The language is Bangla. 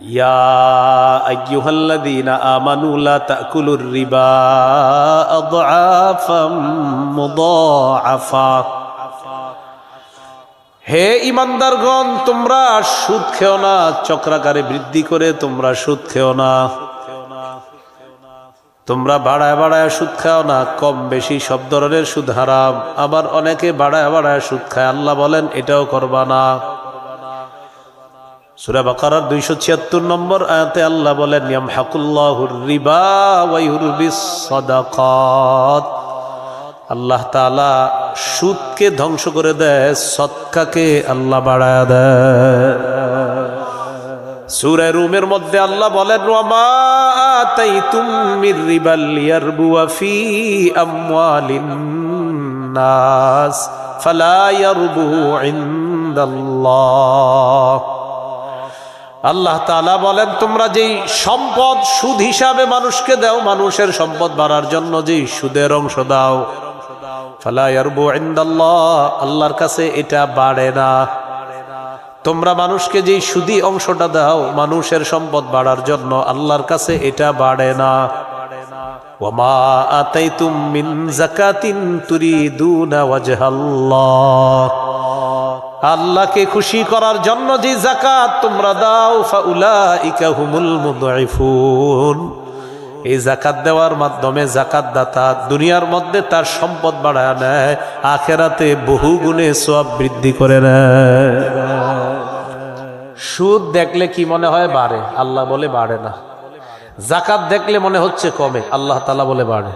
يا أيها الذين آمنوا لا تأكلوا الربا أضعافا مضاعفا হে ইমানদারগণ তোমরা সুদ খেও না চক্রাকারে বৃদ্ধি করে তোমরা সুদ খেও না তোমরা বাড়ায় বাড়ায় সুদ খাও না কম বেশি সব ধরনের সুদ হারাম আবার অনেকে বাড়ায় বাড়ায় সুদ খায় আল্লাহ বলেন এটাও করবা না সুরা বাকারার দুইশো ছিয়াত্তর নম্বর আয়াতে আল্লাহ বলেন ইয়াম হাকুল্লাহুর রিবা সাদাকাত। আল্লাহ তাআলা সুদকে ধ্বংস করে দেয়, সৎকাকে আল্লাহ বাড়ায় দেয়। সূরা রুমের মধ্যে আল্লাহ বলেন, ওয়ামা আতাইতুম মির রিবাল ইয়ারবুয়া ফি আমওয়ালিন নাস, ফালা ইয়ারবু ইনদাল্লাহ। আল্লাহ তাআলা বলেন, তোমরা যেই সম্পদ সুদ হিসাবে মানুষকে দাও, মানুষের সম্পদ বাড়ার জন্য যেই সুদের অংশ দাও। আল্লাহর কাছে এটা বাড়ে না। তোমরা মানুষকে যেই সুদি অংশটা দাও, মানুষের সম্পদ বাড়ার জন্য আল্লাহর কাছে এটা বাড়ে না। ওমা আতাইতুম মিন জাকাতিন তুরিদুনা ওয়াজহাল্লাহ। আল্লাহকে খুশি করার জন্য যে জাকাত তোমরা দাও এই জাকাত দেওয়ার মাধ্যমে জাকাত দাতা দুনিয়ার মধ্যে তার সম্পদ বাড়ায় নেয়, আখেরাতে বহু গুণে সব বৃদ্ধি করে নেয়। সুদ দেখলে কি মনে হয় বাড়ে? আল্লাহ বলে বাড়ে না। জাকাত দেখলে মনে হচ্ছে কমে, আল্লাহ তালা বলে বাড়ে।